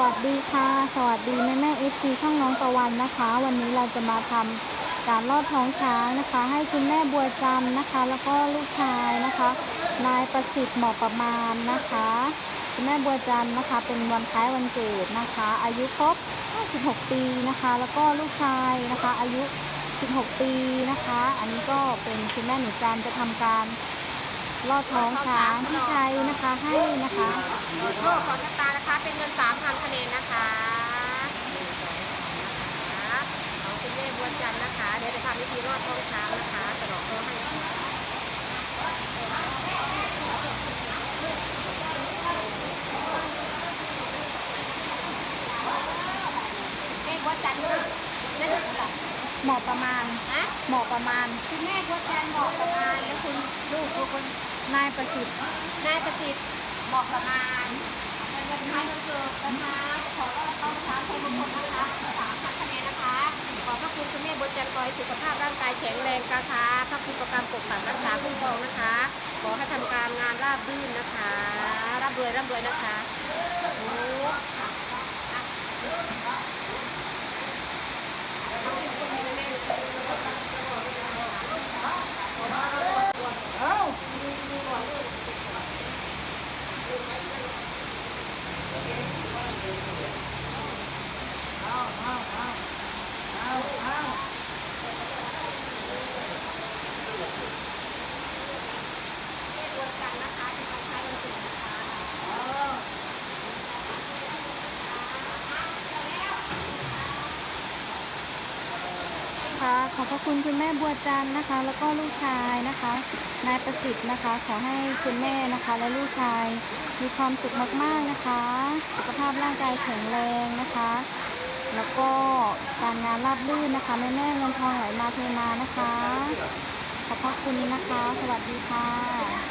วัสดีค่ะ สวัสดีแม่แม่เอฟซีช่องน้องตะวันนะคะ วันนี้เราจะมาทำการลอดท้องช้างนะคะ ให้คุณแม่บัวจันนะคะ แล้วก็ลูกชายนะคะ นายประสิทธิ์หมาะประมาณนะคะ คุณแม่บัวจันนะคะ เป็นวันคล้ายวันเกิดนะคะ อายุครบ 56 ปีนะคะ แล้วก็ลูกชายนะคะ อายุ 16 ปีนะคะ อันนี้ก็เป็นคุณแม่หนูจันจะทำการลอดท้องช้างที่ใช้นะคะให้นะคะ เป็นเงิน 3,000คะแนนนะคะนะคะของคุณแม่บัวจันทร์นะคะ เดี๋ยวจะ ทำวิธีรอดท้องช้างนะคะสะดอกเคราะห์ให้แม่บัวจันทร์นะนั่นคืออะไรเหมาะประมาณ ฮะเหมาะประมาณ คุณแม่บัวจันทร์บอกประมาณแล้วคุณลูกคือคนนายประสิทธิ์นายประสิทธิ์บอกประมาณในวันท้ายวันเกิดนะคะขอต้อนรับเข้าช้าง อให้สุขภาพร่างกายแข็งแรงกาคาพระคุณประกรรปกปักรักษาคุ้มครองนะคะ ขอให้ทำการงานราบรื่นนะคะร่ำรวยร่ำรวยนะคะโอ้แม่บุญจันทร์นะคะเป็นวันท้ายวันเกิดนะคะ ค่ะ ขอบพระคุณคุณแม่บัวจันนะคะ แล้วก็ลูกชายนะคะนายประสิทธิ์นะคะ ขอให้คุณแม่นะคะ และลูกชายมีความสุขมากๆนะคะ สุขภาพร่างกายแข็งแรงนะคะ แล้วก็การงานราบรื่นนะคะแม่แม่เงินทองไหลมาเทมานะคะ ขอบพระคุณนะคะ สวัสดีค่ะ